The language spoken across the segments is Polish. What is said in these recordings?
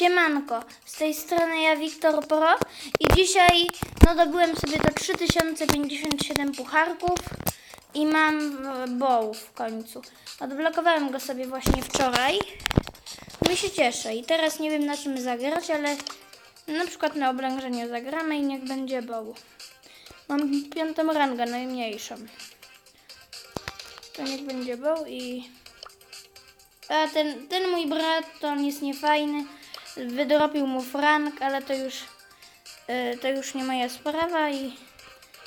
Siemanko, z tej strony ja Wiktor Pro i dzisiaj no dobyłem sobie do 3057 pucharków i mam e, bow w końcu. Odblokowałem go sobie właśnie wczoraj. No i się cieszę i teraz nie wiem na czym zagrać, ale na przykład na oblężeniu zagramy i niech będzie bow. Mam piątą rangę, najmniejszą. To niech będzie bow i... A ten, ten mój brat to on jest niefajny. Wydropił mu frank, ale to już y, to już nie moja sprawa i,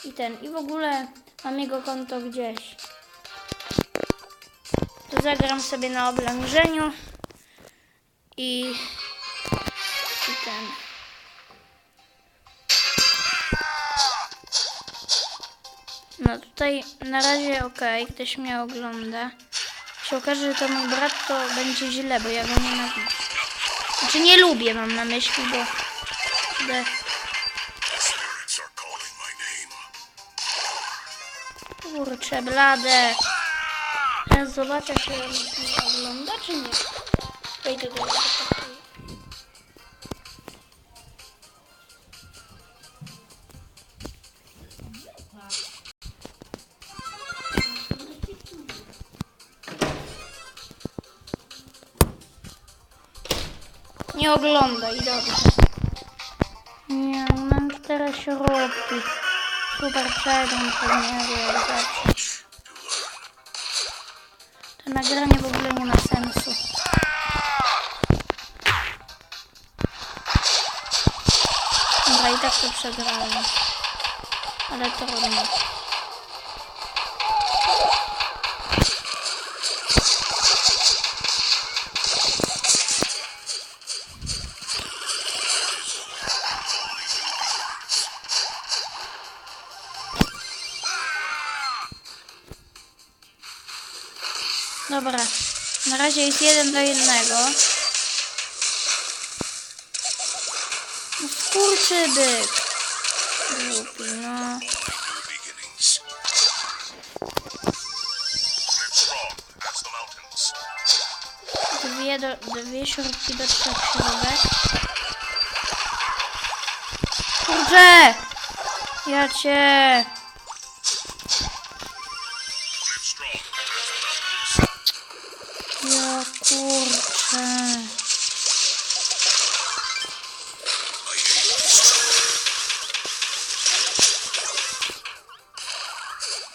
i ten. I w ogóle mam jego konto gdzieś. To zagram sobie na oblężeniu i, i ten. No tutaj na razie ok, ktoś mnie ogląda. Się okaże, że to mój brat, to będzie źle, bo ja go nienawidzę. Znaczy nie lubię, mam na myśli, bo... Name. kurczę, blade. Teraz zobaczę, czy on ogląda, czy nie. Wejdę do niego. Nie oglądaj, dobrze. Nie, mam cztery środki. Super przegląd pewnie realizacji. To nagranie w ogóle nie ma sensu. Dobra, i tak to przegrałem. Ale trudno. Dobra, na razie jest jeden do jednego. No skurczybyk. Głupi, no. Dwie, do, dwie śrubki do trzech śrubek. Kurczę! Ja cię...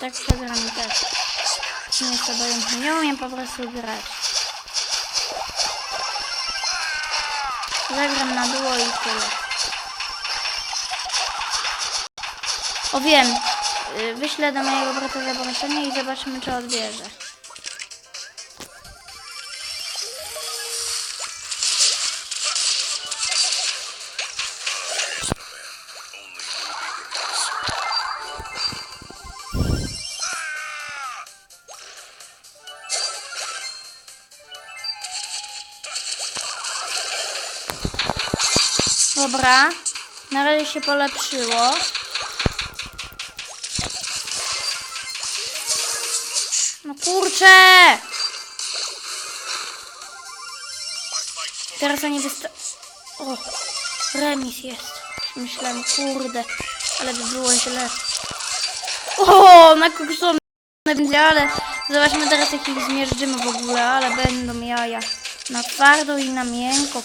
Tak przegram też. Nie jest obojętnie. Nie umiem po prostu grać. Zagram na duo i tyle. O wiem. Y, Wyślę do mojego brata zaproszenie i zobaczymy czy odbierze. Dobra. Na razie się polepszyło. No kurczę! Teraz oni wysta... O! Remis jest. Myślałem, kurde. Ale by było źle. O! Na kokosowym będzie, ale... Zobaczmy teraz jak ich zmierzymy w ogóle, ale będą jaja. Na twardo i na miękko.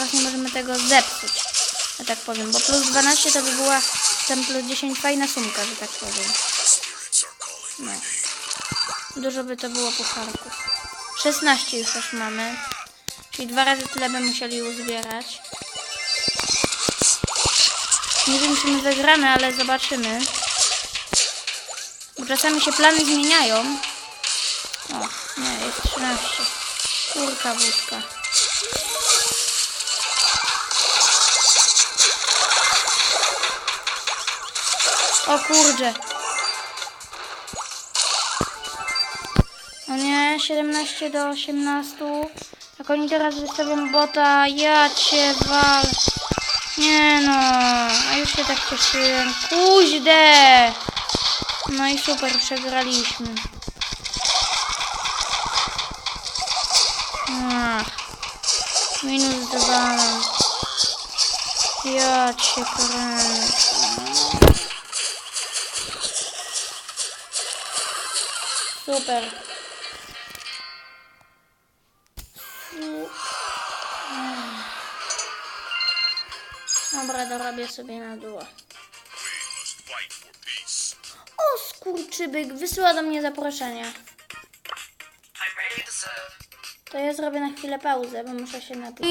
Teraz nie możemy tego zepsuć, że tak powiem, bo plus 12 to by była ten plus 10 fajna sumka, że tak powiem. Name. Dużo by to było pucharków. 16 już też mamy, czyli dwa razy tyle by musieli uzbierać. Nie wiem, czy my zagramy, ale zobaczymy. Bo czasami się plany zmieniają. O, nie, jest 13. Kurka wódka. O kurde. No nie, 17 do 18. Jak oni teraz wystawią bota, ja cię wal. Nie no, a już się tak cieszyłem. Kuźde! No i super, przegraliśmy. Ach. Minus dwa. Ja cię kręcę. Super. Su- Dobra, dorobię sobie na dół. O, skurczybyk, wysyła do mnie zaproszenie. To ja zrobię na chwilę pauzę, bo muszę się napić.